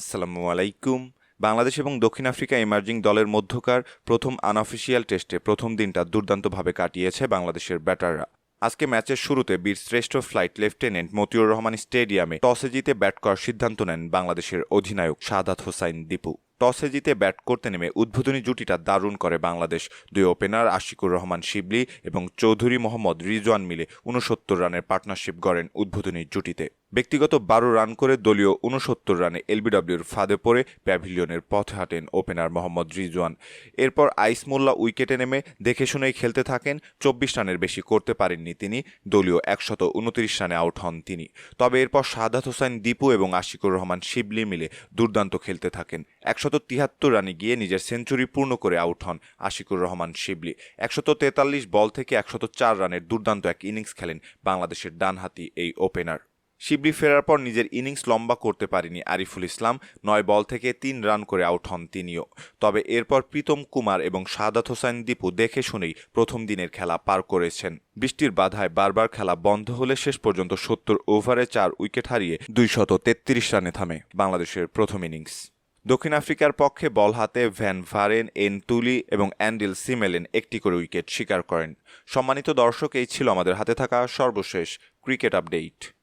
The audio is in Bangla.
আসসালামু আলাইকুম। বাংলাদেশ এবং দক্ষিণ আফ্রিকা এমার্জিং দলের মধ্যকার প্রথম আনঅফিসিয়াল টেস্টে প্রথম দিনটা দুর্দান্তভাবে কাটিয়েছে বাংলাদেশের ব্যাটাররা। আজকে ম্যাচের শুরুতে বীর শ্রেষ্ঠ ফ্লাইট লেফটেন্যান্ট মতিউর রহমান স্টেডিয়ামে টসে জিতে ব্যাট করার সিদ্ধান্ত নেন বাংলাদেশের অধিনায়ক সাদাত হোসাইন দীপু। টসে জিতে ব্যাট করতে নেমে উদ্বোধনী জুটিটা দারুণ করে বাংলাদেশ। দুই ওপেনার আশিকুর রহমান শিবলি এবং চৌধুরী মোহাম্মদ রিজওয়ান মিলে উনসত্তর রানের পার্টনারশিপ গড়েন উদ্বোধনী জুটিতে। ব্যক্তিগত বারো রান করে দলীয় উনসত্তর রানে এলবিডব্লিউর ফাঁদে পড়ে প্যাভিলিয়নের পথে হাঁটেন ওপেনার মোহাম্মদ রিজওয়ান। এরপর আইস মোল্লা উইকেটে নেমে দেখে শুনেই খেলতে থাকেন, চব্বিশ রানের বেশি করতে পারেননি তিনি, দলীয় একশত উনত্রিশ রানে আউট হন তিনি। তবে এরপর সাদাত হোসেন, দীপু এবং আশিকুর রহমান শিবলি মিলে দুর্দান্ত খেলতে থাকেন। একশত তিয়াত্তর রানে গিয়ে নিজের সেঞ্চুরি পূর্ণ করে আউট হন আশিকুর রহমান শিবলি। একশত তেতাল্লিশ বল থেকে একশত চার রানের দুর্দান্ত এক ইনিংস খেলেন বাংলাদেশের ডানহাতি এই ওপেনার। শিবলি ফেরার পর নিজের ইনিংস লম্বা করতে পারেনি আরিফুল ইসলাম। নয় বল থেকে তিন রান করে আউট হন তিনিও। তবে এরপর প্রীতম কুমার এবং সাদাত হোসেন দীপু দেখে শুনেই প্রথম দিনের খেলা পার করেছেন। বৃষ্টির বাধায় বারবার খেলা বন্ধ হলে শেষ পর্যন্ত সত্তর ওভারে চার উইকেট হারিয়ে দুইশত তেত্রিশ রানে থামে বাংলাদেশের প্রথম ইনিংস। দক্ষিণ আফ্রিকার পক্ষে বল হাতে ভ্যান ভারেন, এন তুলি এবং অ্যান্ডিল সিমেলেন একটি করে উইকেট শিকার করেন। সম্মানিত দর্শক, এই ছিল আমাদের হাতে থাকা সর্বশেষ ক্রিকেট আপডেট।